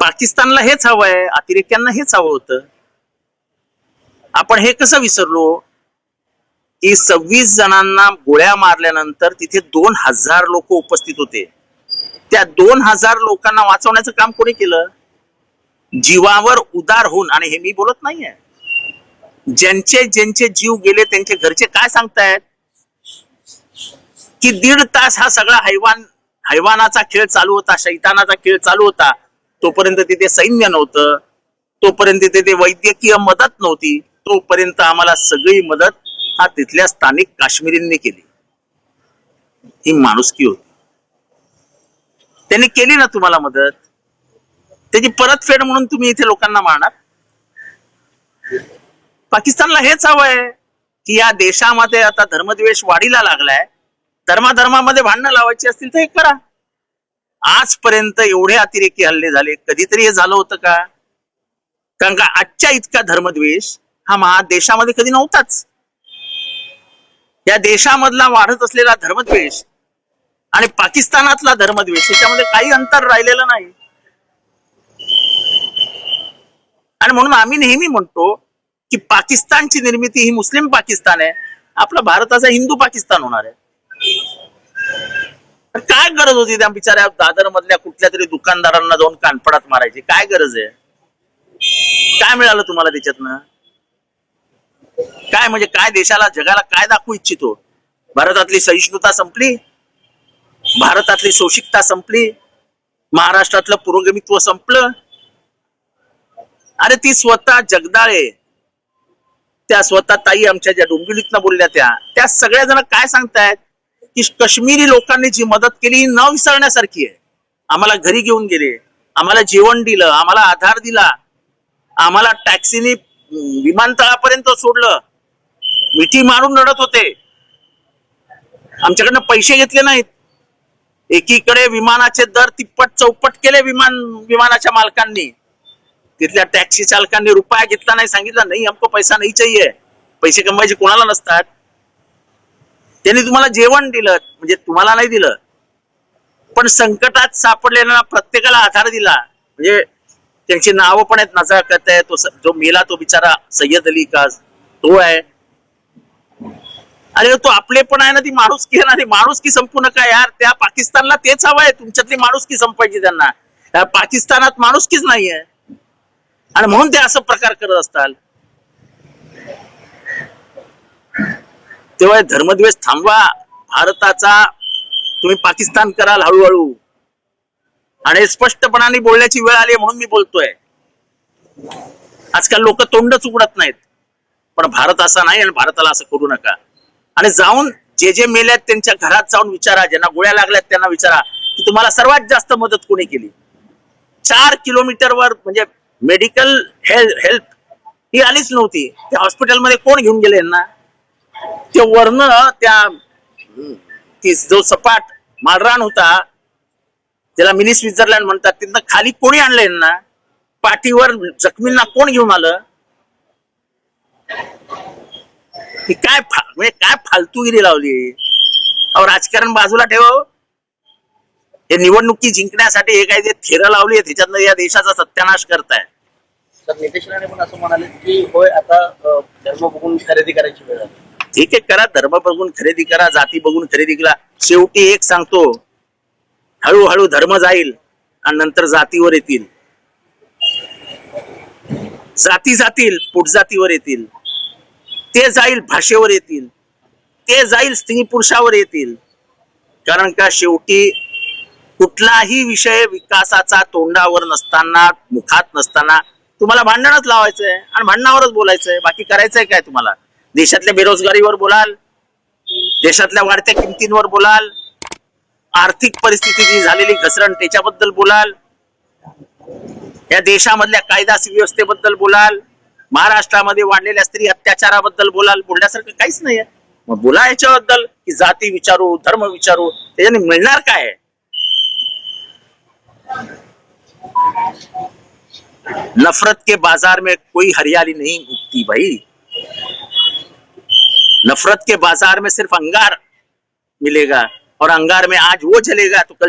पाकिस्तानला हेच हवंय अतिरेक्यांना हेच हवं होतं. आपण हे कसं विसरलो? की सव्वीस जणांना गोळ्या मारल्यानंतर तिथे दोन हजार लोक उपस्थित होते. त्या दोन हजार लोकांना वाचवण्याचं काम कोणी केलं? जीवावर उदार होऊन आणि हे मी बोलत नाहीये. ज्यांचे ज्यांचे जीव गेले त्यांचे घरचे काय सांगतायत? की दीड तास हा सगळा हैवान हैवानाचा खेळ चालू होता शैतानाचा खेळ चालू होता. तोपर्यंत तिथे सैन्य नव्हतं तोपर्यंत तिथे वैद्यकीय मदत नव्हती तोपर्यंत आम्हाला सगळी मदत हा तिथल्या स्थानिक काश्मीरींनी केली. ही माणुसकी होती. त्यांनी केली ना तुम्हाला मदत? त्याची परतफेड म्हणून तुम्ही इथे लोकांना मारणार? पाकिस्तानला हेच हवंय की या देशामध्ये आता धर्मद्वेष वाढीला लागलाय धर्माधर्मामध्ये भांडणं लावायची असतील तर हे करा. आजपर्यंत एवढे अतिरेकी हल्ले झाले. कधीतरी हे झालं होतं का? कारण का आजच्या इतका धर्मद्वेष हा महा देशामध्ये कधी नव्हताच. या देशामधला वाढत असलेला धर्मद्वेष आणि पाकिस्तानातला धर्मद्वेष याच्यामध्ये काही अंतर राहिलेलं नाही. आणि म्हणून आम्ही नेहमी म्हणतो की पाकिस्तानची निर्मिती ही मुस्लिम पाकिस्तान आहे. आपला भारताचा हिंदू पाकिस्तान होणार आहे. काय गरज होती त्या बिचाऱ्या दादर मधल्या कुठल्या तरी दुकानदारांना जाऊन कानपडात मारायची? काय गरज आहे? काय मिळालं तुम्हाला त्याच्यातनं? काय म्हणजे काय देशाला जगाला काय दाखवू इच्छितो? भारतातली सहिष्णुता संपली? भारतातली सोशिकता संपली? महाराष्ट्रातलं पुरोगमित्व संपलं? अरे ती स्वतः जगदाळे. त्या स्वतः ताई आमच्या ज्या डोंबिवलीतनं बोलल्या त्या त्या सगळ्या जण काय सांगतायत? की काश्मीरी लोकांनी जी मदत केली न विसरण्यासारखी आहे. आम्हाला घरी घेऊन गेले आम्हाला जेवण दिलं आम्हाला आधार दिला आम्हाला टॅक्सीने विमानतळापर्यंत सोडलं. मिठी मारून रडत होते. आमच्याकडनं पैसे घेतले नाहीत. एकीकडे विमानाचे दर तिप्पट चौपट केले विमान विमानाच्या मालकांनी. तिथल्या टॅक्सी चालकांनी रुपया घेतला नाही सांगितलं नाही हमको पैसा नाही चाहिए. पैसे कमवायचे कोणाला नसतात. त्यांनी तुम्हाला जेवण दिलं म्हणजे तुम्हाला नाही दिलं. पण संकटात सापडलेल्या प्रत्येकाला आधार दिला. म्हणजे त्यांची नावं पण आहेत नजाकत आहे तो जो मेला तो बिचारा सय्यद अली का तो आहे. अरे तो आपले पण आहे ना ती माणुसकी आहे ना ती माणुसकी संपू नका यार? त्या पाकिस्तानला तेच हवं आहे तुमच्यातली माणुसकी संपायची त्यांना. पाकिस्तानात माणुसकीच नाहीये. आणि म्हणून ते असं प्रकार करत असतात. तेव्हा धर्मद्वेष थांबवा. भारताचा तुम्ही पाकिस्तान कराल हळूहळू. आणि स्पष्टपणाने बोलण्याची वेळ आली म्हणून मी बोलतोय. आजकाल लोक तोंडच उघडत नाहीत. पण भारत असा नाही आणि भारताला असं करू नका. आणि जाऊन जे जे मेल्यात त्यांच्या घरात जाऊन विचारा. ज्यांना गोळ्या लागल्यात त्यांना विचारा की तुम्हाला सर्वात जास्त मदत कोणी केली? चार किलोमीटरवर म्हणजे मेडिकल हेल्थ ही आलीच नव्हती. त्या हॉस्पिटलमध्ये कोण घेऊन गेले यांना? ते वर्ण त्या जो सपाट माळरान होता त्याला मिनी स्वित्झर्लंड म्हणतात. तिथनं खाली कोणी आणलं यांना पाठीवर जखमींना कोण घेऊन आलं? ही काय म्हणजे काय फालतूगिरी लावली? अहो राजकारण बाजूला ठेव हे. निवडणुकी जिंकण्यासाठी हे काय ते थेरं लावली त्याच्यातनं या देशाचा सत्यानाश करताय. तर नितेश राणे पण असं म्हणाले की होय आता धर्म बघून खरेदी करायची वेळ आली. एक एक करा धर्म बघून खरेदी करा जाती बघून खरेदी करा शेवटी एक सांगतो हळूहळू धर्म जाईल आणि नंतर जातीवर येतील. जाती जातील पुट जातीवर येतील. ते जाईल भाषेवर येतील. ते जाईल स्त्री पुरुषावर येतील. कारण का शेवटी कुठलाही विषय विकासाचा तोंडावर नसताना मुखात नसताना तुम्हाला भांडणच लावायचंय आणि भांडणावरच बोलायचंय. बाकी करायचंय काय तुम्हाला? देशातल्या बेरोजगारीवर बोलाल देशातल्या वाढत्या किमतींवर बोलाल आर्थिक परिस्थिती जी झालेली घसरण त्याच्याबद्दल बोलाल या देशामधल्या कायदा सुव्यवस्थेबद्दल बोलाल महाराष्ट्रामध्ये वाढलेल्या स्त्री अत्याचाराबद्दल बोलाल बोलण्यासारखं काहीच नाहीये. मग बोला याच्याबद्दल की जाती विचारू धर्म विचारू त्याच्याने मिळणार काय? नफरत के बाजार में कोई हरियाली नहीं उगती भाई. नफरत के बाजार में सिर्फ अंगार मिलेगा और अंगार में आज वो जलेगा तो कल